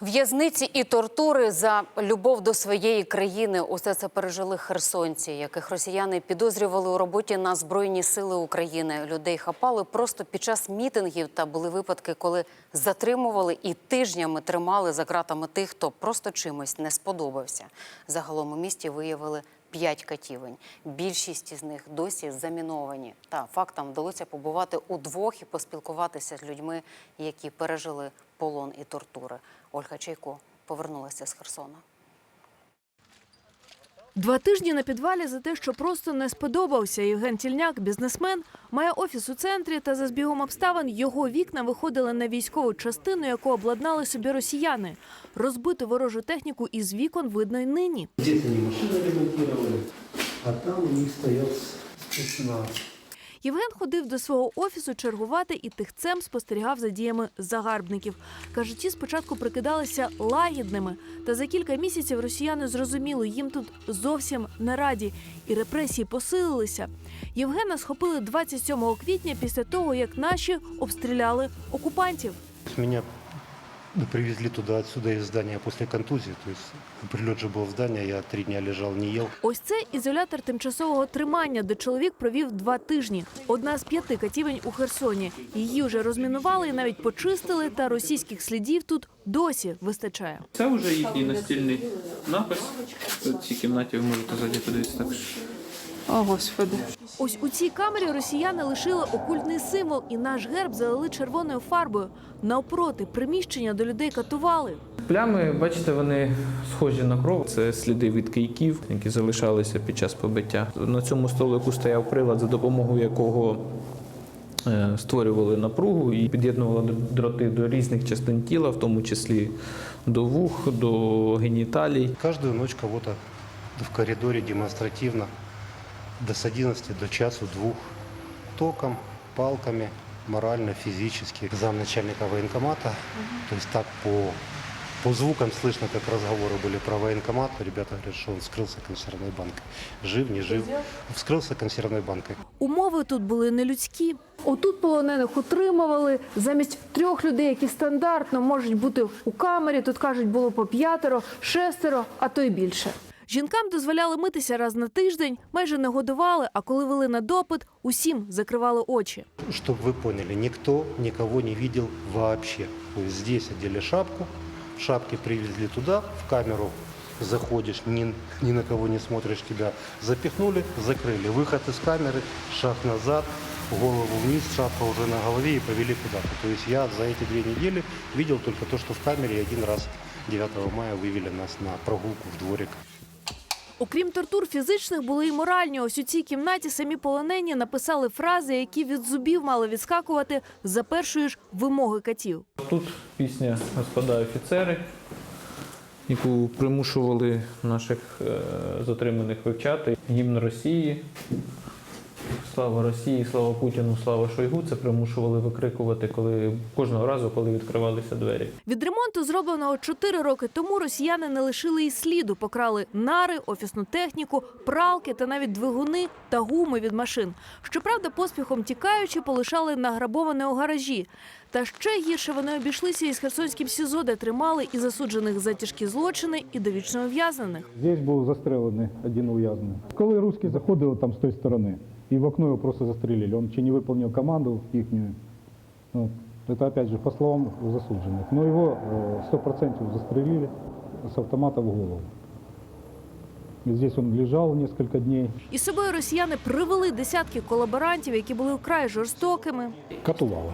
В'язниці і тортури за любов до своєї країни. Усе це пережили херсонці, яких росіяни підозрювали у роботі на збройні сили України. Людей хапали просто під час мітингів. Та були випадки, коли затримували і тижнями тримали за ґратами тих, хто просто чимось не сподобався. Загалом у місті виявили п'ять катівень. Більшість із них досі заміновані. Та фактам вдалося побувати удвох і поспілкуватися з людьми, які пережили полон і тортури. Ольга Чайко повернулася з Херсона. Два тижні на підвалі за те, що просто не сподобався. Євген Тільняк, бізнесмен, має офіс у центрі, та за збігом обставин його вікна виходили на військову частину, яку обладнали собі росіяни. Розбиту ворожу техніку із вікон видно й нині. Діти машини ремонтували, а там у них стояв спецназ. Євген ходив до свого офісу чергувати і тихцем спостерігав за діями загарбників. Каже, ті спочатку прикидалися лагідними, та за кілька місяців росіяни зрозуміли, їм тут зовсім не раді, і репресії посилилися. Євгена схопили 27 квітня після того, як наші обстріляли окупантів. Меня привезли туда, отсюда из здания после контузии. То есть прилет же был в здание, я три дня лежал, не ел. Ось це ізолятор тимчасового тримання, де чоловік провів два тижні. Одна з п'яти катівень у Херсоні. Її вже розмінували і навіть почистили, та російських слідів тут досі вистачає. Це вже їхній настільний напис. В цій кімнаті ви можете зайти подивитися також. О, Господи. Ось у цій камері росіяни лишили окультний символ, і наш герб залили червоною фарбою. Навпроти приміщення до людей катували. Плями, бачите, вони схожі на кров. Це сліди від кийків, які залишалися під час побиття. На цьому столику стояв прилад, за допомогою якого е, створювали напругу і під'єднували дроти до різних частин тіла, в тому числі до вух, до геніталій. Каждую ночь кого-то в коридоре демонстративно до с 11 до часу двух током, палками, морально, физически. Замначальника военкомата, то есть так по, по звукам слышно, как разговоры были про военкомат. Ребята говорят, что он скрылся консервной банкой. Жив, не жив. Вскрылся консервной банкой. Умови тут були нелюдські. Отут полонених утримували замість трьох людей, які стандартно можуть бути у камері. Тут кажуть, було по п'ятеро, шестеро, а то й більше. Жінкам дозволяли митися раз на тиждень, майже не годували. А коли вели на допит, усім закривали очі. Чтобы вы поняли, никто никого не видел вообще. То есть здесь одели шапку, в шапке привезли туда, в камеру заходишь, ни, ни на кого не смотришь, тебя запихнули, закрыли. Выход из камеры, шаг назад, голову вниз, шапка уже на голове и повели куда-то. То есть я за эти две недели видел только то, что в камере один раз 9 мая вывели нас на прогулку в дворик. Окрім тортур фізичних, були й моральні. Ось у цій кімнаті самі полонені написали фрази, які від зубів мали відскакувати за першої ж вимоги катів. Тут пісня Господа офіцери, яку примушували наших е, затриманих вивчати. Гімн Росії. Слава Росії, слава Путіну, слава Шойгу. Це примушували викрикувати, коли кожного разу, коли відкривалися двері. Від ремонту, зробленого чотири роки тому, росіяни не лишили і сліду. Покрали нари, офісну техніку, пралки та навіть двигуни та гуми від машин. Щоправда, поспіхом тікаючи, полишали награбоване у гаражі. Та ще гірше вони обійшлися із Херсонським СІЗО, де тримали і засуджених за тяжкі злочини, і довічно ув'язнених. Здесь був застрелений один ув'язнений. Коли русські заходили там з тої сторони, і в окно його просто застрелили. Он чи не виконав команду їхню. Ну, это опять же по словам засуджених. Но його э, 100% застрелили з автомата в голову. И здесь он лежал несколько дней. Із собою росіяни привели десятки колаборантів, які були вкрай жорстокими. Катували.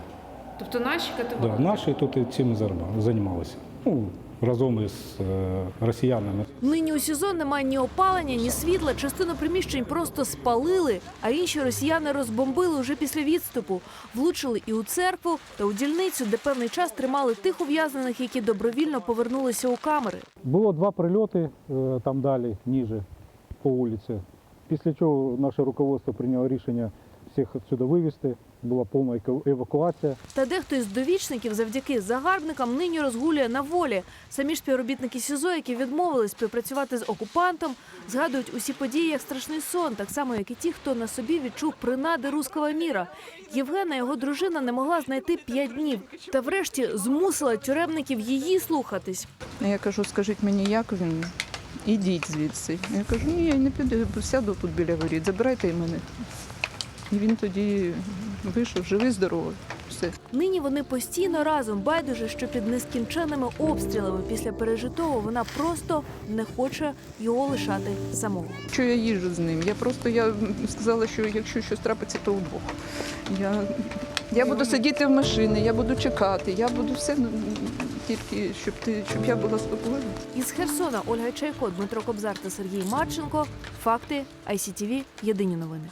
Тобто наші категорії? Да, наші тут цим займалися. Ну, разом із е, росіянами. Нині у СІЗО немає ні опалення, ні світла. Частину приміщень просто спалили, а інші росіяни розбомбили уже після відступу. Влучили і у церкву та у дільницю, де певний час тримали тих ув'язнених, які добровільно повернулися у камери. Було два прильоти е, там далі, ніже, по вулиці. Після чого наше руководство прийняло рішення всіх відсюди вивезти була повна евакуація. Та дехто із довічників завдяки загарбникам нині розгулює на волі. Самі ж співробітники СІЗО, які відмовились співпрацювати з окупантом, згадують усі події як страшний сон, так само як і ті, хто на собі відчув принади руського міра. Євгена, його дружина, не могла знайти п'ять днів. Та врешті змусила тюремників її слухатись. Я кажу, скажіть мені, як він? Ідіть звідси. Я кажу, ні, я не піду, сяду тут біля воріт, забирайте і мене. І він тоді вийшов живий, здоровий. Все. Нині вони постійно разом байдуже, що під нескінченними обстрілами після пережитого вона просто не хоче його лишати самого. Що я їжджу з ним? Я просто я сказала, що якщо щось трапиться, то вдвох. Я, я буду сидіти в машині, я буду чекати, я буду все ну, тільки, щоб ти щоб я була тобою. Із Херсона Ольга Чайко, Дмитро Кобзар та Сергій Марченко. Факти ICTV. Єдині новини.